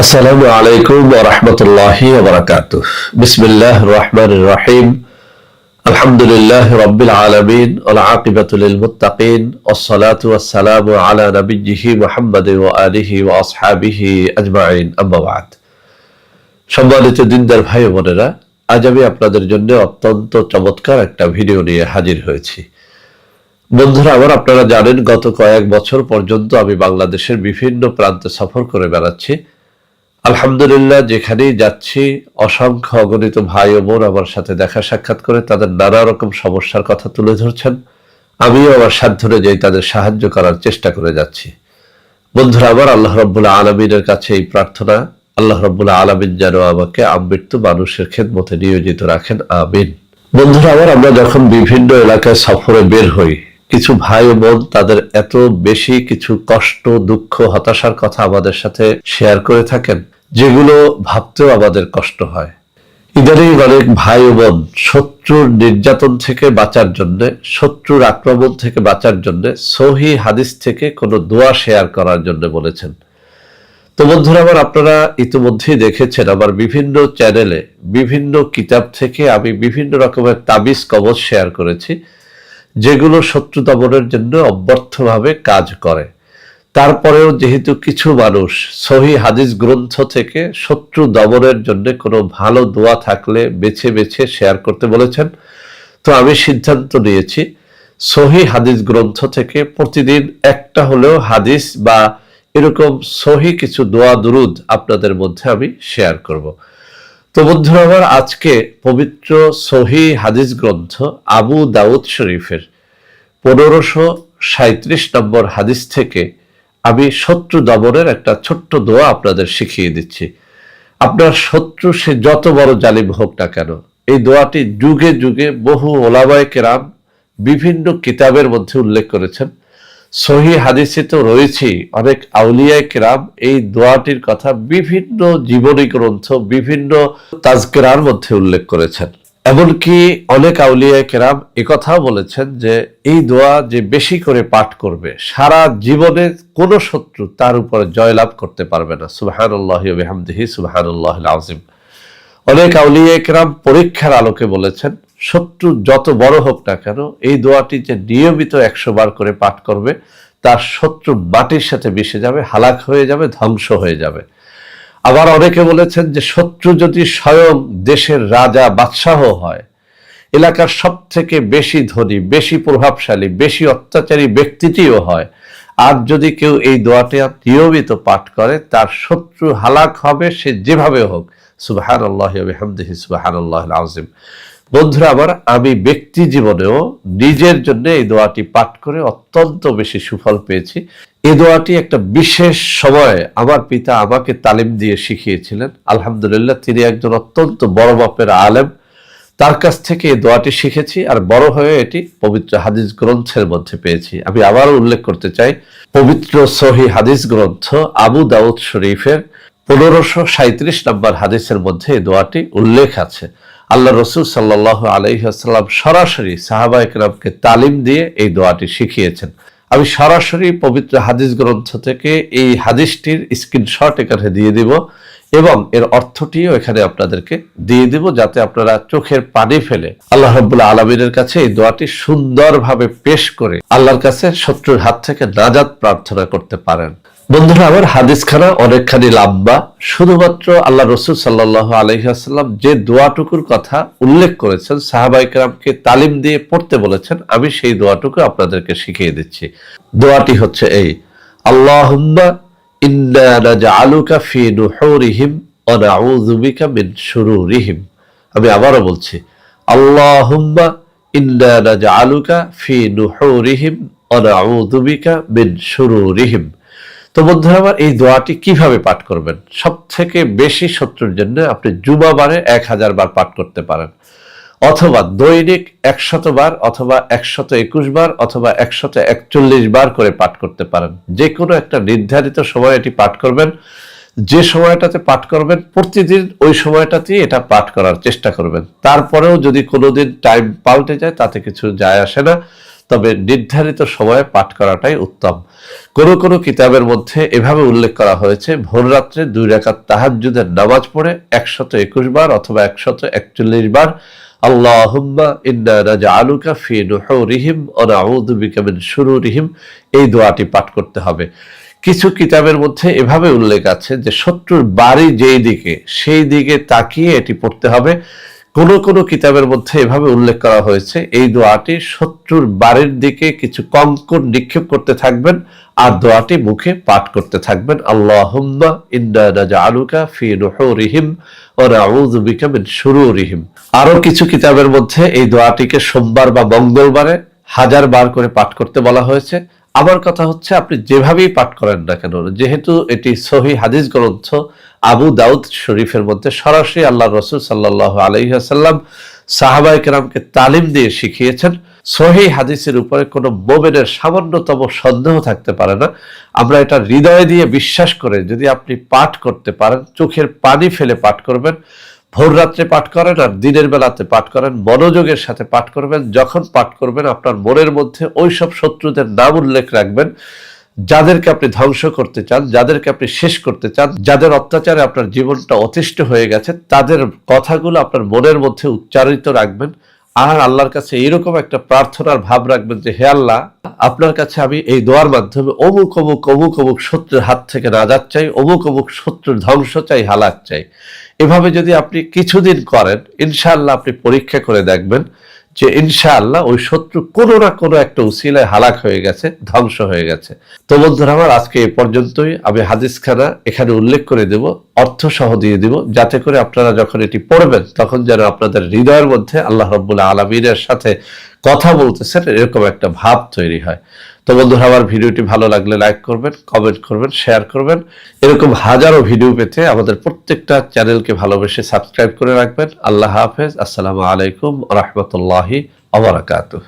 আসসালামু আলাইকুম ওয়া রাহমাতুল্লাহি ওয়া বিসমিল্লাহির আলহামদুলিল্লাহ রাব্বিল আলামিন ওয়াল আকিবাতু লিল মুত্তাকিন সম্মানিত দিনদার ভাই বোনেরা, আজ আমি আপনাদের জন্য অত্যন্ত চমৎকার একটা ভিডিও নিয়ে হাজির হয়েছি। বন্ধুরা আমার আপনারা জানেন, গত কয়েক বছর পর্যন্ত আমি বাংলাদেশের বিভিন্ন প্রান্তে সফর করে বেড়াচ্ছি। আলহামদুলিল্লাহ, যেখানেই যাচ্ছি, অসংখ্য অগণিত ভাই ও বোন আমার সাথে দেখা সাক্ষাৎ করে তাদের নানা রকম সমস্যার কথা তুলে ধরছেন। আমিও আমার সাধ্য অনুযায়ী তাদের সাহায্য করার চেষ্টা করে যাচ্ছি। বন্ধুরা, আমার আল্লাহ রব্বুল্লাহ আলমিনের কাছে এই প্রার্থনা, আল্লাহ রব্বুল্লাহ আলমিন যেন আমাকে আমৃত্যু মানুষের খেদমতে নিয়োজিত রাখেন, আমিন। বন্ধুরা, আমার, আমরা যখন বিভিন্ন এলাকায় সফরে বের হই, কিছু ভাই বোন তাদের এত বেশি কিছু কষ্ট, দুঃখ, হতাশার কথা আমাদের সাথে শেয়ার করে থাকেন যেগুলো ভাবতেও আমাদের কষ্ট হয়। ইদানিং অনেক ভাই বোন শত্রুর নির্যাতন থেকে বাঁচার জন্য, শত্রুর আক্রমণ থেকে বাঁচার জন্য সহি হাদিস থেকে কোনো দোয়া শেয়ার করার জন্য বলেছেন। তো বন্ধুরা, আমার আপনারা ইতিমধ্যেই দেখেছেন আমার বিভিন্ন চ্যানেলে বিভিন্ন কিতাব থেকে আমি বিভিন্ন রকমের তাবিজ কবচ শেয়ার করেছি, যেগুলো শত্রু দমনের জন্য অব্যর্থভাবে কাজ করে। তারপরেও যেহেতু কিছু মানুষ, সহি হাদিস গ্রন্থ থেকে শত্রু দমনের জন্য কোনো ভালো দোয়া থাকলে বেছে বেছে শেয়ার করতে বলেছেন। তো আমি সিদ্ধান্ত নিয়েছি, সহি হাদিস গ্রন্থ থেকে প্রতিদিন একটা হলেও হাদিস বা এরকম সহি কিছু দোয়া দুরুদ আপনাদের মধ্যে আমি শেয়ার করব। তো বন্ধুরা, আমার আজকে পবিত্র সহি হাদিস গ্রন্থ আবু দাউদ শরীফের পনেরোশো সাঁত্রিশ নম্বর হাদিস থেকে আমি শত্রু দমনের একটা ছোট্ট দোয়া আপনাদের শিখিয়ে দিচ্ছি। আপনার শত্রু সে যত বড় জালিম হোক না কেন, এই দোয়াটি যুগে যুগে বহু ওলামায় কেরাম বিভিন্ন কিতাবের মধ্যে উল্লেখ করেছেন। সহি হাদিসে তো রয়েছে, অনেক আউলিয়ায় কেরাম এই দোয়াটির কথা বিভিন্ন জীবনী গ্রন্থ, বিভিন্ন তাজকেরার মধ্যে উল্লেখ করেছেন। এমনকি অনেক আউলিয়ায় কেরাম একথাও বলেছেন যে এই দোয়া যে বেশি করে পাঠ করবে, সারা জীবনে কোনো শত্রু তার উপরে জয়লাভ করতে পারবে না। সুবাহানুল্লাহ বেহামদিহি সুবাহানুল্লাহ আজিম অনেক আউলিয়া একরাম পরীক্ষার আলোকে বলেছেন, শত্রু যত বড় হোক না কেন, এই দোয়াটি যে নিয়মিত একশো বার করে পাঠ করবে, তার শত্রু মাটির সাথে মিশে যাবে, হালাক হয়ে যাবে, ধ্বংস হয়ে যাবে। আবার অনেকে বলেছেন যে শত্রু যদি স্বয়ং দেশের রাজা, বাদশাহ হয়, এলাকার সব থেকে বেশি ধনী, বেশি প্রভাবশালী, বেশি অত্যাচারী ব্যক্তিটিও হয়, আর যদি কেউ এই দোয়াটি নিয়মিত পাঠ করে, তার শত্রু হালাক হবে সে যেভাবে হোক। সুবাহান আল্লাহ হামদিহি সুবাহান আল্লাহ আজিম বন্ধুরা, আবার আমি ব্যক্তি জীবনেও নিজের জন্য এই দোয়াটি পাঠ করে অত্যন্ত বেশি সুফল পেয়েছি। এই দোয়াটি একটা বিশেষ সময়ে আমার পিতা আমাকে তালিম দিয়ে শিখিয়েছিলেন। আলহামদুলিল্লাহ, তিনি একজন অত্যন্ত বড় বাপের আলেম। তার কাছ থেকে এই দোয়াটি শিখেছি আর বড় হয়ে এটি পবিত্র হাদিস গ্রন্থের মধ্যে পেয়েছি। আমি আবারও উল্লেখ করতে চাই, পবিত্র সহি হাদিস গ্রন্থ আবু দাউদ শরীফের পনেরোশো সাঁত্রিশ নম্বর হাদিসের মধ্যে এই দোয়াটি উল্লেখ আছে। আল্লাহ রসুল সাল্লাহ আলহিহাস্লাম সরাসরি সাহাবা একরামকে তালিম দিয়ে এই দোয়াটি শিখিয়েছেন। আমি সরাসরি পবিত্র হাদিস গ্রন্থ থেকে এই হাদিসটির স্ক্রিনশট এখানে দিয়ে দিব এবং এর অর্থটিও এখানে আপনাদেরকে দিয়ে দিব যাতে আপনারা চোখের পানি ফেলে আল্লাহ রব্বুল্লাহ আলমিনের কাছে এই দোয়াটি সুন্দরভাবে পেশ করে আল্লাহর কাছে শত্রুর হাত থেকে নাজাদ প্রার্থনা করতে পারেন। বন্ধুরা, আমার হাদিসখানা অনেকখানি লম্বা। শুধুমাত্র আল্লাহ রসুল সাল্লাহ আলহিহাস্লাম যে দোয়াটুকুর কথা উল্লেখ করেছেন সাহাবাইকরামকে তালিম দিয়ে পড়তে বলেছেন, আমি সেই দোয়াটুকু আপনাদেরকে শিখিয়ে দিচ্ছি। দোয়াটি হচ্ছে এই আল্লাহ ইন্না নাজআলুকা ফি মিন আমি আবারও বলছি, আল্লাহুম্মা ইন্না নাজআলুকা ফি নুহুরিহিম ওয়া নাউযু বিকা মিন শুরুরিহিম। তো বন্ধুরা আমার এই দোয়াটি কীভাবে পাঠ করবেন? সব থেকে বেশি শত্রুর জন্য আপনি জুমাবারে এক হাজার বার পাঠ করতে পারেন। অথবা দৈনিক একশত বার অথবা একশত একুশ বার অথবা একশত একচল্লিশ বার করে পাঠ করতে পারেন। যে কোনো একটা নির্ধারিত সময় এটি পাঠ করবেন। যে সময়টাতে পাঠ করবেন, প্রতিদিন ওই সময়টাতেই এটা পাঠ করার চেষ্টা করবেন। তারপরেও যদি কোনোদিন টাইম পাল্টে যায়, তাতে কিছু যায় আসে না। তবে নির্ধারিত সময়ে পাঠ করাটাই উত্তম। কোন কোন কিতাবের মধ্যে এভাবে উল্লেখ করা হয়েছে, ভোর রাত্রে দুই রাকাত তাহাজ্জুদের নামাজ পড়ে একশত একুশ বার অথবা একশত একচল্লিশ বার, আল্লাহুম্মা ইন্না নাজআলুকা ফি নুহুরিহিম শুরুরিহিম এই দোয়াটি পাঠ করতে হবে। কিছু কিতাবের মধ্যে এভাবে উল্লেখ আছে যে, শত্রুর বাড়ি যেই দিকে, সেই দিকে তাকিয়ে এটি পড়তে হবে। কোন কোন কিতাবের মধ্যে এভাবে উল্লেখ করা হয়েছে, এই দোয়াটি শত্রুর বাড়ির দিকে কিছু কঙ্কর নিক্ষেপ করতে থাকবেন, আর দোয়াটি মুখে পাঠ করতে থাকবেন। আল্লাহুম্মা ইন্না আরও কিছু কিতাবের মধ্যে এই দোয়াটিকে সোমবার বা মঙ্গলবারে হাজার বার করে পাঠ করতে বলা হয়েছে। আমার কথা হচ্ছে, আপনি যেভাবেই পাঠ করেন না কেন, যেহেতু এটি সহি হাদিস গ্রন্থ, আবু দাউদ শরীফের মধ্যে সরাসরি আল্লাহ রসুল সাল্লাহ আলহিহাসাল্লাম সাহাবাই কেরামকে তালিম দিয়ে শিখিয়েছেন। সহি হাদিসের উপরে কোনো মোমেনের সামান্যতম সন্দেহ থাকতে পারে না। আমরা এটা হৃদয় দিয়ে বিশ্বাস করে যদি আপনি পাঠ করতে পারেন, চোখের পানি ফেলে পাঠ করবেন ভোর রাত্রে পাঠ করেন আর দিনের বেলাতে পাঠ করেন, মনোযোগের সাথে পাঠ করবেন। যখন পাঠ করবেন, আপনার মনের মধ্যে ওই সব শত্রুদের নাম উল্লেখ রাখবেন, যাদেরকে আপনি ধ্বংস করতে চান, যাদেরকে আপনি শেষ করতে চান, যাদের অত্যাচারে আপনার জীবনটা অতিষ্ঠ হয়ে গেছে, তাদের কথাগুলো আপনার মনের মধ্যে উচ্চারিত রাখবেন। আর আল্লাহর কাছে এইরকম একটা প্রার্থনার ভাব রাখবেন যে, হে আল্লাহ, আপনার কাছে আমি এই দোয়ার মাধ্যমে অমুক অমুক অমুক অমুক শত্রুর হাত থেকে নাজাত চাই, অমুক অমুক শত্রুর ধ্বংস চাই হালাক চাই। এভাবে যদি আপনি কিছুদিন করেন ইনশাল্লাহ আপনি পরীক্ষা করে দেখবেন যে ইনশাআল্লাহ ওই শত্রু কোনো না কোনো একটা উসিলায় হালাক হয়ে গেছে, ধ্বংস হয়ে গেছে। তো বন্ধুরা আমার, আজকে এ পর্যন্তই। আমি হাদিসখানা এখানে উল্লেখ করে দেব অর্থ সহ দিয়ে দিব, যাতে করে আপনারা যখন এটি পড়বেন, তখন যেন আপনাদের হৃদয়ের মধ্যে আল্লাহ রব্বুল্লাহ আলমিনের সাথে কথা বলতেছেন, এরকম একটা ভাব তৈরি হয়। তো বন্ধুরা, আমার ভিডিওটি ভালো লাগলে লাইক করবেন কমেন্ট করবেন শেয়ার করবেন। এরকম হাজারো ভিডিও পেতে আমাদের প্রত্যেকটা চ্যানেলকে ভালোবেসে সাবস্ক্রাইব করে রাখবেন। আল্লাহ হাফেজ। আসসালামু আলাইকুম রহমতুল্লাহি আবরাকাতুহ